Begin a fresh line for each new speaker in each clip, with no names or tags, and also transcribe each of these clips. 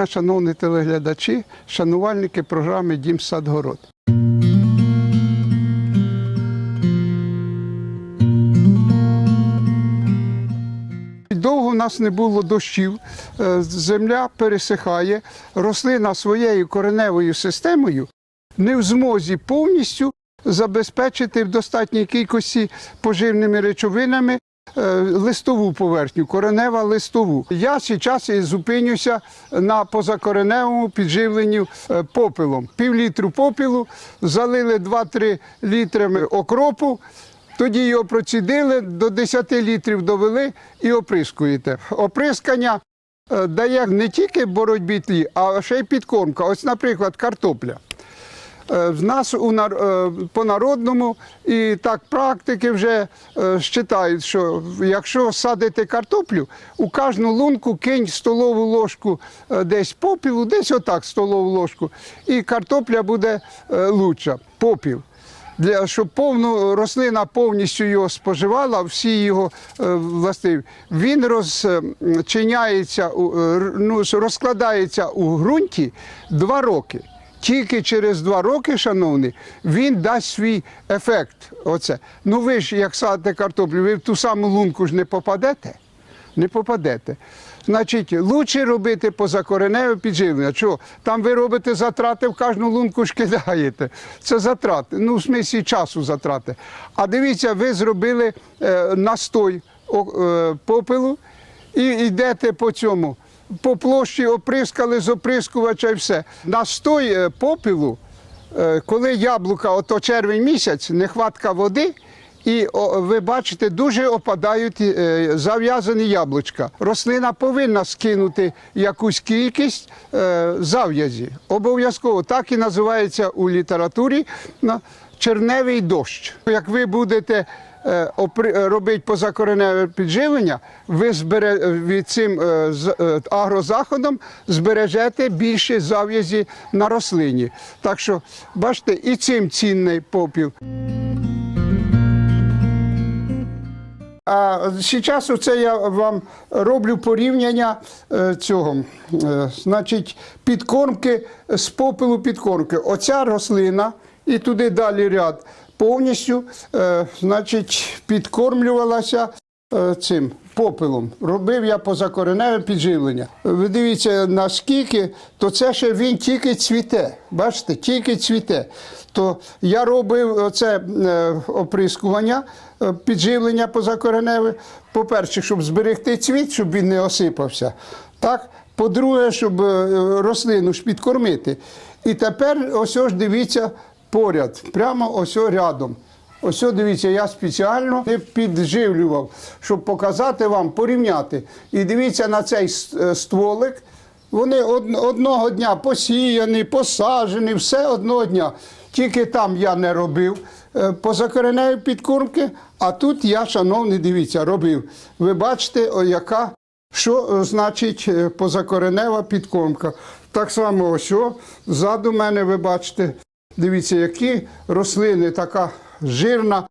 Дня, шановні телеглядачі, шанувальники програми Дім Садгород. Довго в нас не було дощів, е, земля пересихає, рослина своєю кореневою системою не в змозі повністю забезпечити в достатній кількості поживними речовинами листову поверхню, коренева листову. Я зараз зупинюся на позакореневому підживленню е, попелом. Пів літру попелу, залили 2-3 літри окропу. Тоді його процідили, до 10 літрів довели і оприскуєте. Оприскання е, дає не тільки боротьбі тлі, а ще й підкормка. Ось, наприклад, картопля. Е, В нас у нар- е, по народному і так практики вже е, считають, що якщо садити картоплю, у кожну лунку кинь столову ложку е, десь попілу, десь отак столову ложку, і картопля буде е, лучша. Попіл. Для, щоб повну рослина повністю його споживала, всі його е, властиві. Він розчиняється, е, ну, розкладається у ґрунті два роки. Тільки через два роки, шановні, він дасть свій ефект. Оце. Ну ви ж, як садите картоплю, ви в ту саму лунку ж не попадете? Не попадете. Значить, лучше робити позакореневе підживлення. Чого? Там ви робите затрати, в кожну лунку ж кидаєте. Це затрати. Ну, в смислі часу затрати. А дивіться, ви зробили е, настой е, попелу і йдете по цьому. По площі оприскали з оприскувача і все. Настой е, попелу, е, коли яблука, ото червень місяць, нехватка води. І ви бачите, дуже опадають е, зав'язані яблучка. Рослина повинна скинути якусь кількість зав'язі. Обов'язково так і називається у літературі черневий дощ. Як ви будете робити позакореневе підживлення, ви збере від цим е, з- е, агрозаходом збережете більше зав'язі на рослині. Так що, бачите, і цим цінний попіл. А зараз оце я вам роблю порівняння е, цього, е, значить, підкормки з попелу підкормки. Оця рослина і туди далі ряд повністю, е, значить, підкормлювалася е, цим попелом. Робив я позакореневе підживлення. Ви дивіться, наскільки, то це ще він тільки цвіте. Бачите, тільки цвіте. То я робив це е, оприскування, е, підживлення позакореневе. По-перше, щоб зберегти цвіт, щоб він не осипався. Так? По-друге, щоб е, рослину ж підкормити. І тепер ось ось дивіться поряд, прямо ось рядом. Ось дивіться, я спеціально не підживлював, щоб показати вам, порівняти. І дивіться на цей е, стволик. Вони одного дня посіяні, посаджені, все одного дня. Тільки там я не робив е, позакореневі підкормки, а тут я, шановні, дивіться, робив. Ви бачите, яка, що е, значить позакоренева підкормка. Так само ось, ззаду мене ви бачите, дивіться, які рослини, така жирна.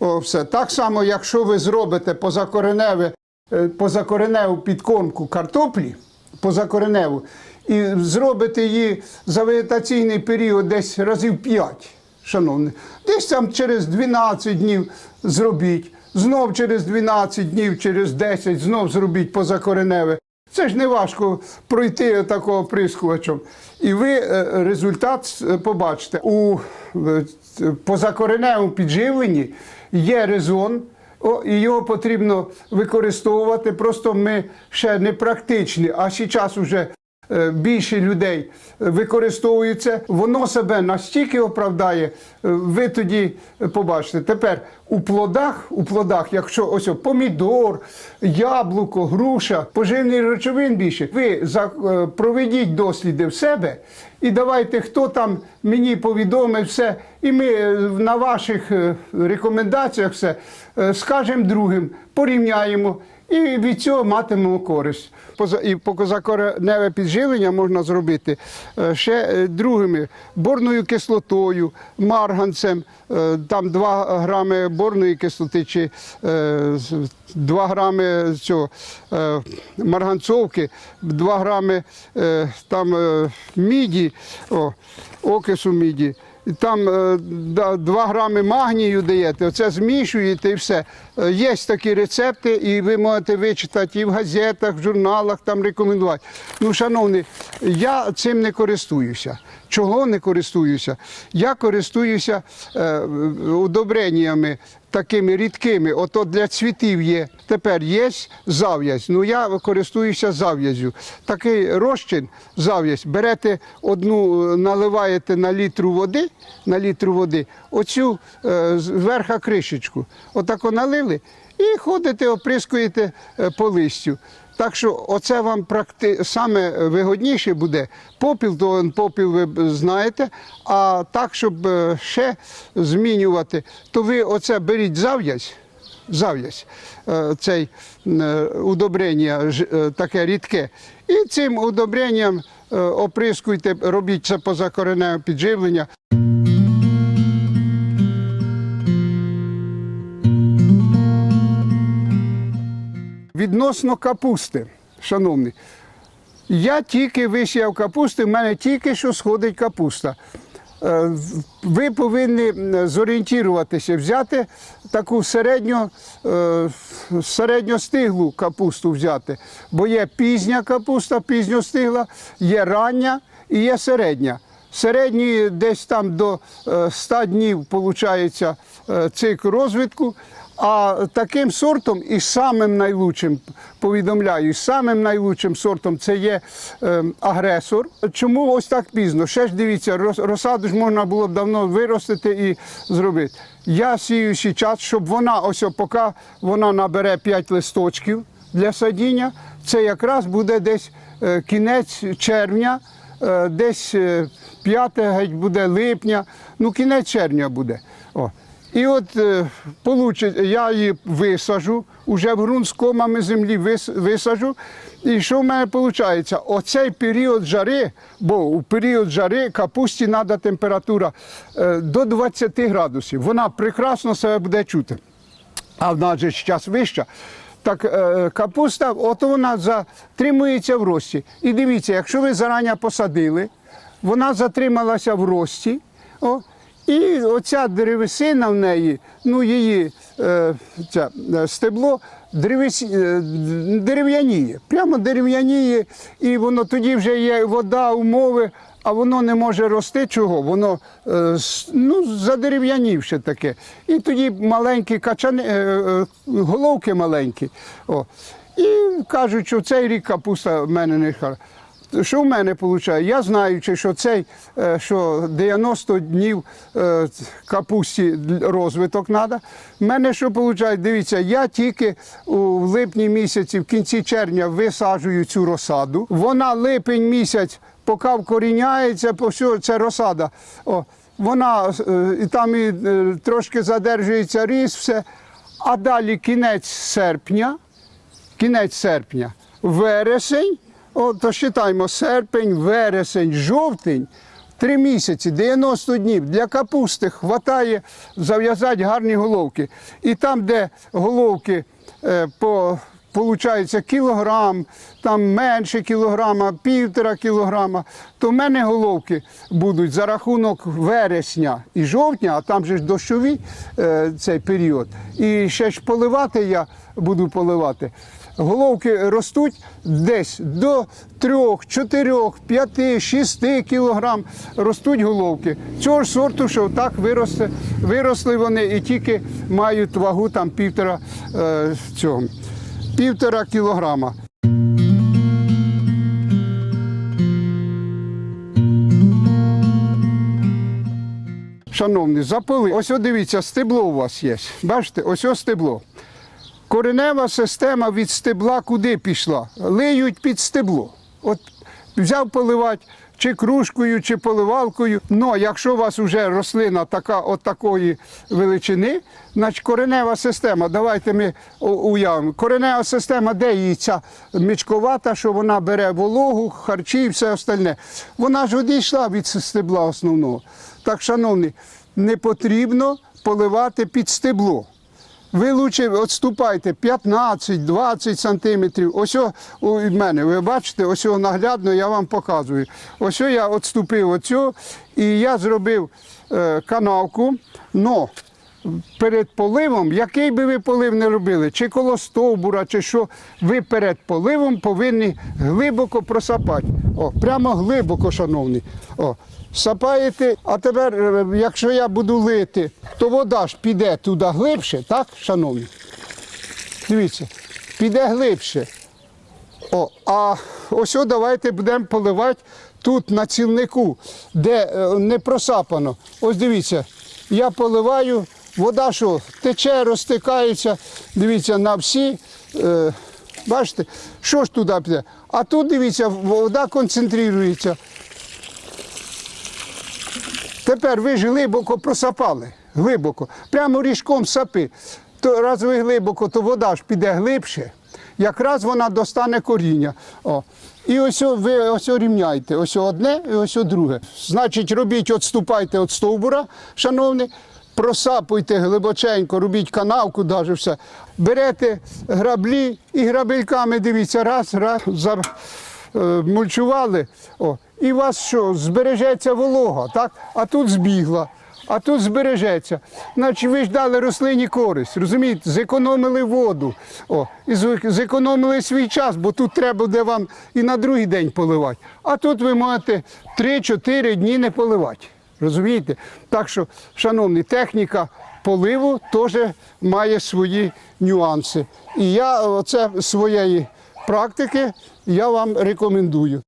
О, все. Так само, якщо ви зробите позакореневе, е, позакореневу підкормку картоплі, позакореневу, і зробите її за вегетаційний період десь разів 5, шановні, десь там через 12 днів зробіть, знов через 12 днів, через 10 знов зробіть позакореневе. Це ж не важко пройти такого прискувачем. І ви е, результат е, побачите. У е, позакореневому підживленні є резон, і його потрібно використовувати. Просто ми ще не практичні, а зараз вже більше людей використовують це. Воно себе настільки оправдає, е, ви тоді побачите. Тепер у плодах, у плодах, якщо ось помідор, яблуко, груша, поживний речовин більше, ви е, проведіть досліди в себе і давайте, хто там мені повідомить все, і ми е, на ваших е, рекомендаціях все е, скажемо другим, порівняємо. І від цього матимемо користь. І позакореневе підживлення можна зробити е, ще е, другими борною кислотою, марганцем, е, там 2 грами борної кислоти чи 2 грами цього марганцовки, 2 грами там міді, о, окису міді. Там два 2 грами магнію даєте, оце змішуєте і все. Е, Є такі рецепти, і ви можете вичитати і в газетах, в журналах, там рекомендувати. Ну, шановні, я цим не користуюся. Чого не користуюся? Я користуюся е, удобреннями такими рідкими. Ото для цвітів є. Тепер є зав'язь. Ну я користуюся зав'язю. Такий розчин, зав'язь. Берете одну, е, наливаєте на літру води, на літру води, оцю е, зверха кришечку. Отако налили і ходите, оприскуєте е, по листю. Так що оце вам практи... саме вигодніше буде. Попіл, то попіл ви знаєте. А так, щоб е, ще змінювати, то ви оце беріть зав'язь, зав'язь, е, цей е, удобрення таке рідке. І цим удобренням оприскуйте, робіть це позакореневе підживлення. Відносно капусти, шановні, я тільки висіяв капусти, в мене тільки що сходить капуста. Е, Ви повинні зорієнтуватися, взяти таку середньо, е, середньостиглу капусту взяти. Бо є пізня капуста, пізньостигла, є рання і є середня. Середній десь там до е, 100 днів виходить цикл розвитку. А таким сортом і самим найлучшим, повідомляю, самим найлучшим сортом це є е, агресор. Чому ось так пізно? Ще ж дивіться, розсаду ж можна було б давно виростити і зробити. Я сію час, щоб вона ось поки вона набере 5 листочків для садіння, це якраз буде десь е, кінець червня, е, десь 5 геть буде липня, ну кінець червня буде. О. І от е, получить, я її висажу, уже в ґрунт з комами землі вис- висажу. І що в мене виходить? Оцей період жари, бо у період жари капусті треба температура е, до 20 градусів. Вона прекрасно себе буде чути. А в нас же час вища. Так е, капуста, от вона затримується в рості. І дивіться, якщо ви зарані посадили, вона затрималася в рості. О, і оця деревесина в неї, ну її е, ця, е, стебло е, дерев'яніє, прямо дерев'яніє, і воно тоді вже є вода, умови, а воно не може рости. Чого? Воно е, ну, задерев'янівше таке. І тоді маленькі качани, е, е, головки маленькі. О. І кажуть, що цей рік капуста в мене не хара. Що в мене виходить? Я знаючи, що цей е, що 90 днів е, капусті розвиток треба. В мене що виходить? Дивіться, я тільки у липні місяці, в кінці червня висаджую цю розсаду. Вона липень місяць, поки вкоріняється, це розсада. О, вона е, там і трошки задержується ріс, все. А далі кінець серпня кінець серпня, вересень, о, то считаємо, серпень, вересень, жовтень, три місяці, 90 днів. Для капусти хватає зав'язати гарні головки. І там, де головки е, по Получається кілограм, там менше кілограма, півтора кілограма, то в мене головки будуть за рахунок вересня і жовтня, а там же ж дощовий е, цей період. І ще ж поливати я буду поливати. Головки ростуть десь до 3, 4, 5, 6 кілограм ростуть головки. Цього ж сорту, що так виросли, виросли вони і тільки мають вагу там півтора е, цього, півтора кілограма. Шановні, запили. Ось дивіться, стебло у вас є. Бачите, ось о стебло. Коренева система від стебла куди пішла? Лиють під стебло. От взяв поливати, чи кружкою, чи поливалкою. Ну, якщо у вас вже рослина така от такої величини, значить коренева система, давайте ми уявимо. Коренева система, де її ця мічковата, що вона бере вологу, харчі і все остальне. Вона ж одійшла від стебла основного. Так, шановні, не потрібно поливати під стебло. Ви лучше відступайте 15-20 сантиметрів. Ось у мене, ви бачите, ось наглядно я вам показую. Ось я відступив оцю і я зробив е, канавку. Но перед поливом, який би ви полив не робили, чи коло стовбура, чи що, ви перед поливом повинні глибоко просапати. О, прямо глибоко, шановні. О, сапаєте, а тепер, е, якщо я буду лити, то вода ж піде туди глибше, так, шановні? Дивіться, піде глибше. О, а ось давайте будемо поливати тут на цілнику, де е, не просапано. Ось дивіться, я поливаю, вода що тече, розтикається, дивіться, на всі. Е, бачите, що ж туди піде? А тут дивіться, вода концентрується. Тепер ви ж глибоко просапали. Глибоко. Прямо ріжком сапи. То раз ви глибоко, то вода ж піде глибше. Якраз вона достане коріння. О. І ось ви ось о рівняйте. Ось одне і ось друге. Значить, робіть, відступайте від стовбура, шановні. Просапуйте глибоченько, робіть канавку, навіть все. Берете граблі і грабельками дивіться, раз, раз, за, е. О, і у вас що, збережеться волога, так? А тут збігла, а тут збережеться. Значить, ви ж дали рослині користь, розумієте, зекономили воду, о, і зекономили свій час, бо тут треба буде вам і на другий день поливати. А тут ви можете 3-4 дні не поливати. Розумієте? Так що, шановні, техніка поливу теж має свої нюанси. І я оце своєї практики я вам рекомендую.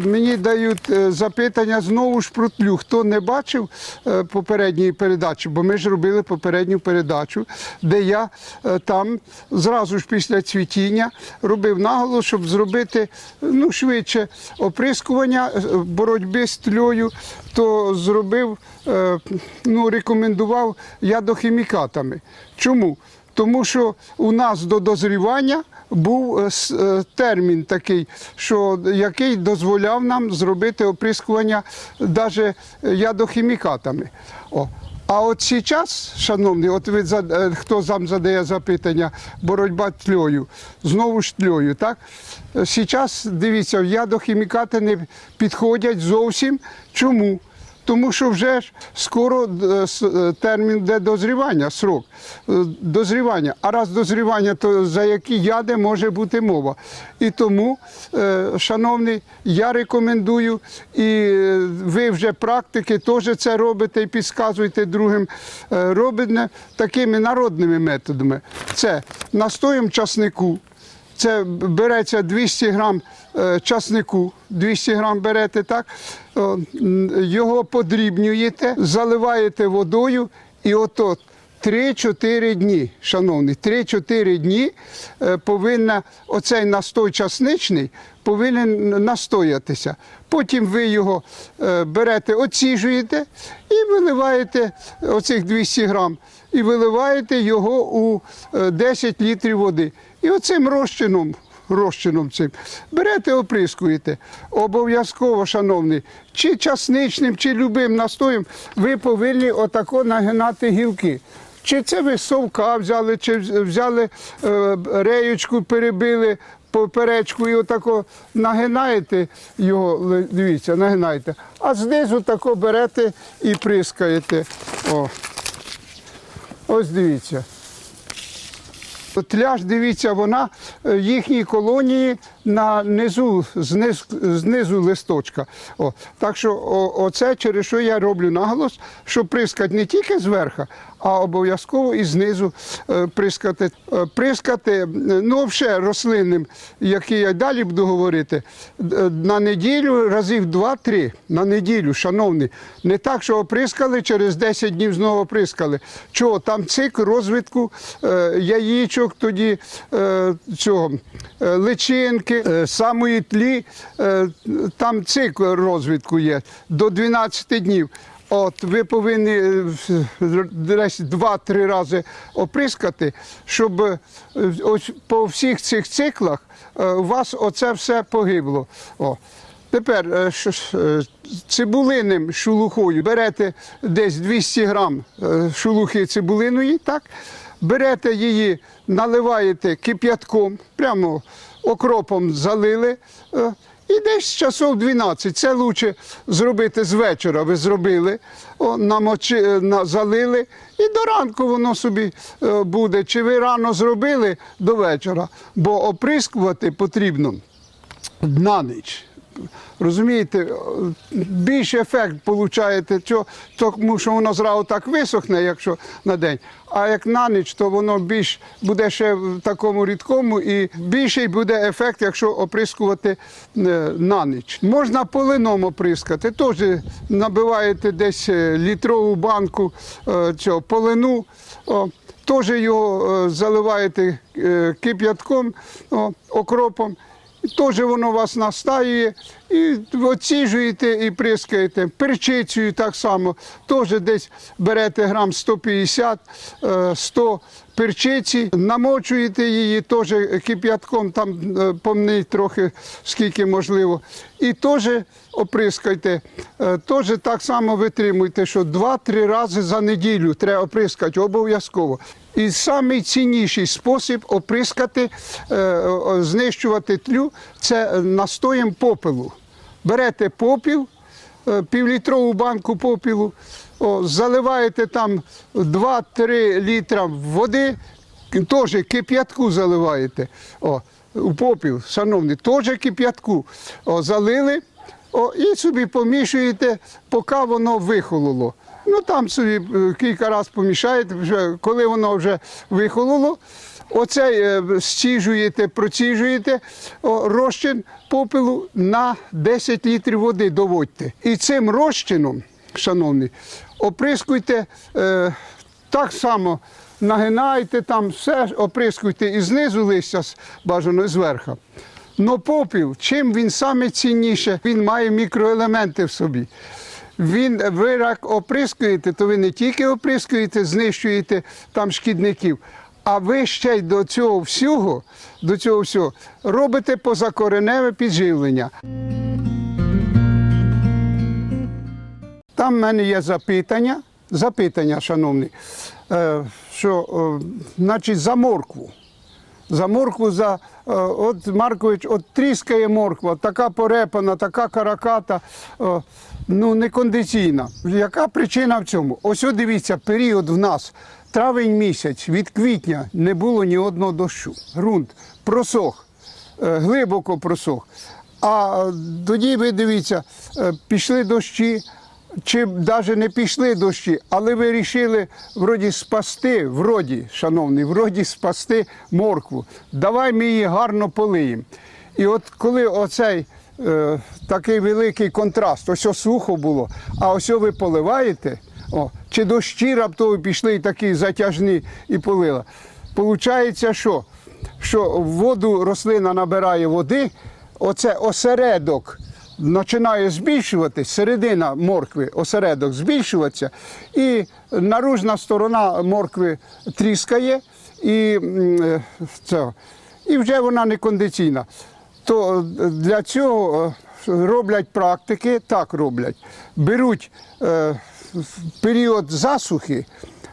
Мені дають е, запитання знову ж про тлю. Хто не бачив е, попередньої передачі, бо ми ж робили попередню передачу, де я е, там зразу ж після цвітіння робив наголос, щоб зробити ну, швидше оприскування боротьби з тльою, то зробив, ну, рекомендував ядохімікатами. Чому? Тому що у нас до дозрівання був е, е, термін такий, що, який дозволяв нам зробити оприскування навіть ядохімікатами. О. А от зараз, шановні, от ви е, хто вам задає запитання, боротьба тльою, знову ж тльою, так? Зараз, дивіться, ядохімікати не підходять зовсім. Чому? Тому що вже ж скоро е, е, термін де дозрівання, срок е, дозрівання. А раз дозрівання, то за які яди може бути мова. І тому, шановні, я рекомендую, і ви вже практики теж це робите і підказуєте другим. Робите такими народними методами. Це настоєм часнику. Це береться 200 грам е, часнику, 200 грам берете так, його подрібнюєте, заливаєте водою і ото 3-4 дні, шановні, 3-4 дні е, повинна оцей настой часничний повинен настоятися. Потім ви його е, берете, оціжуєте і виливаєте оцих 200 грам, і виливаєте його у е, 10 літрів води. І оцим розчином, розчином цим берете, оприскуєте. Обов'язково, шановні, чи часничним, чи любим настоєм, ви повинні отако нагинати гілки. Чи це ви совка взяли, чи взяли е, реєчку, перебили поперечку і отако нагинаєте його, дивіться, нагинаєте, а знизу тако берете і прискаєте. О. Ось дивіться. Тля ж, дивіться, вона, в їхній колонії на низу, зниз, знизу листочка. О, так що о, оце через що я роблю наголос, щоб прискати не тільки зверху, а обов'язково і знизу е, прискати. Е, прискати, е, ну, ще рослинним, які я далі буду говорити, е, на неділю разів два-три на неділю, шановні. Не так, що оприскали, через 10 днів знову оприскали. Чого? Там цикл розвитку е, яєчок, тоді е, цього, е, личинки, е, самої тлі, е, там цикл розвитку є до 12 днів. От ви повинні е, десь два-три рази оприскати, щоб ось по всіх цих циклах у вас оце все погибло. О. Тепер цибулиним шелухою берете десь 200 грам шелухи цибулиної, так? берете її, наливаєте кип'ятком, прямо окропом залили. е, І десь часов 12. Це краще зробити з вечора. Ви зробили, намочи, е, на, залили, і до ранку воно собі е, буде. Чи ви рано зробили до вечора, бо оприскувати потрібно на ніч. Розумієте, більший ефект получаєте, тому що воно зразу так висохне, якщо на день. А як на ніч, то воно більш буде ще в такому рідкому і більший буде ефект, якщо оприскувати е, на ніч. Можна полином оприскати, теж набиваєте десь е, літрову банку е, цього полину. Теж його заливаєте кип'ятком, окропом. Теж воно вас настаює і оціжуєте і прискаєте. Перчицею так само. Теж десь берете грам 150, е, 100 перчиці, намочуєте її теж кип'ятком, там помнить трохи скільки можливо. І теж оприскайте. Е, Теж так само витримуйте, що 2-3 рази за неділю треба оприскати обов'язково. І найцінніший спосіб оприскати, е, знищувати тлю це настоєм попелу. Берете попіл, е, півлітрову банку попілу, заливаєте там 2-3 літра води, теж кип'ятку заливаєте. О, у попіл, шановні, теж кип'ятку. О, залили о, і собі помішуєте, поки воно вихололо. Ну там собі е, кілька разів помішаєте, вже, коли воно вже вихололо, оцей е, стіжуєте, проціжуєте розчин попелу на 10 літрів води доводьте. І цим розчином, шановні, оприскуйте е, так само. Нагинайте там все, оприскуйте і знизу листя бажано і зверху. Но попіл, чим він саме цінніше, він має мікроелементи в собі. Він, ви як оприскуєте, то ви не тільки оприскуєте, знищуєте там шкідників, а ви ще й до цього всього, до цього всього робите позакореневе підживлення. Там в мене є запитання, запитання, шановні, е, що, е, значить, за моркву. За моркву, за, е, от Маркович, от тріскає морква, така порепана, така караката, е, ну некондиційна. Яка причина в цьому? Ось дивіться, період в нас, травень місяць, від квітня не було ні одного дощу. Грунт просох, е, глибоко просох. А тоді ви дивіться, пішли дощі, чи навіть не пішли дощі, але ви вирішили вроді спасти, вроді, шановні, вроді спасти моркву. Давай ми її гарно полиємо. І от коли оцей е, такий великий контраст, ось сухо було, а ось ви поливаєте, о, чи дощі раптово пішли і такі затяжні і полила. Получається, що? що воду рослина набирає води, оце осередок починає збільшуватись, середина моркви, осередок збільшуватися, і наружна сторона моркви тріскає, і, е, це, і вже вона не кондиційна. То е, для цього е, роблять практики, так роблять. Беруть е, період засухи,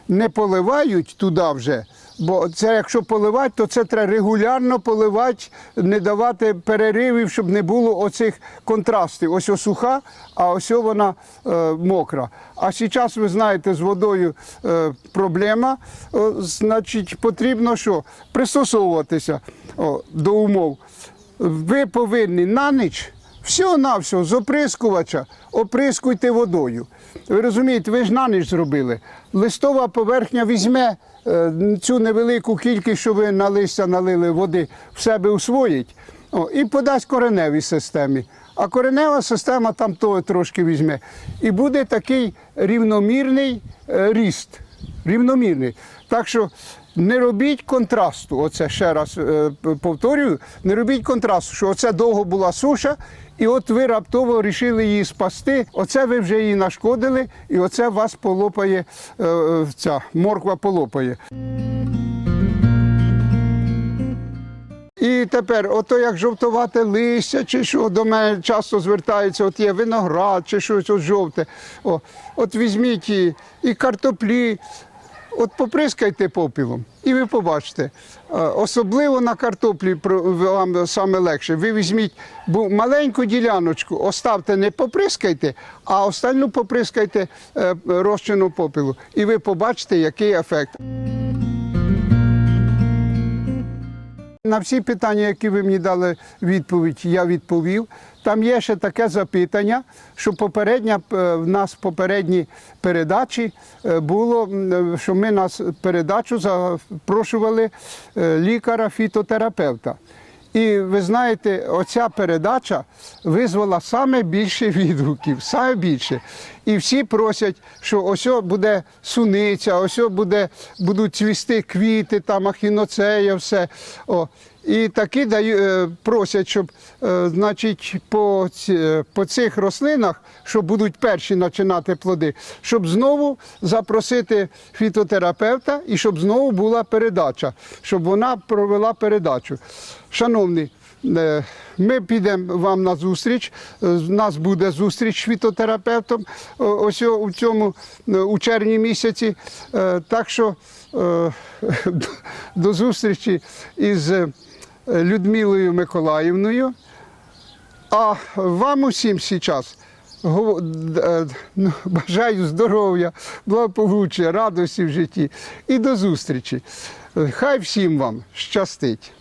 не поливають туди вже. Бо це якщо поливати, то це треба регулярно поливати, не давати переривів, щоб не було оцих контрастів. Ось ось суха, а ось вона е, мокра. А зараз ви знаєте, з водою е, проблема. О, значить, потрібно що? Пристосовуватися о, до умов. ви повинні на ніч всього-навсього з оприскувача оприскуйте водою. Ви розумієте, ви ж на ніч зробили. Листова поверхня візьме е, цю невелику кількість, що ви на листя налили води, в себе усвоїть о, і подасть кореневій системі. А коренева система там того трошки візьме. І буде такий рівномірний е, ріст. Рівномірний. Так що не робіть контрасту. Оце ще раз е, повторюю, не робіть контрасту, що оце довго була суша, і от ви раптово вирішили її спасти. Оце ви вже її нашкодили, і оце вас полопає е, е, ця морква полопає. І тепер, ото як жовтувате листя, чи що до мене часто звертаються, от є виноград, чи щось от жовте. О, от візьміть і, і картоплі, от поприскайте попілом, і ви побачите. Е, Особливо на картоплі вам саме легше. Ви візьміть маленьку діляночку, оставте, не поприскайте, а остальну поприскайте е, розчину попілу. І ви побачите, який ефект. На всі питання, які ви мені дали відповідь, я відповів. Там є ще таке запитання, що попередня е, в нас попередні передачі е, було, що ми нас передачу запрошували е, лікаря-фітотерапевта. І ви знаєте, оця передача визвала саме більше відгуків, саме більше. І всі просять, що ось буде суниця, ось буде, будуть цвісти квіти, там ахіноцея, все. О. І такі даю, е, просять, щоб е, значить, по, по цих рослинах, що будуть перші починати плоди, щоб знову запросити фітотерапевта і щоб знову була передача, щоб вона провела передачу. Шановні, е, ми підемо вам на зустріч. У нас буде зустріч з фітотерапевтом ось у цьому у червні місяці. Так що до- зустрічі із Людмилою Миколаївною. А вам усім зараз е, ну, бажаю здоров'я, благополуччя, радості в житті і до зустрічі. Хай всім вам щастить.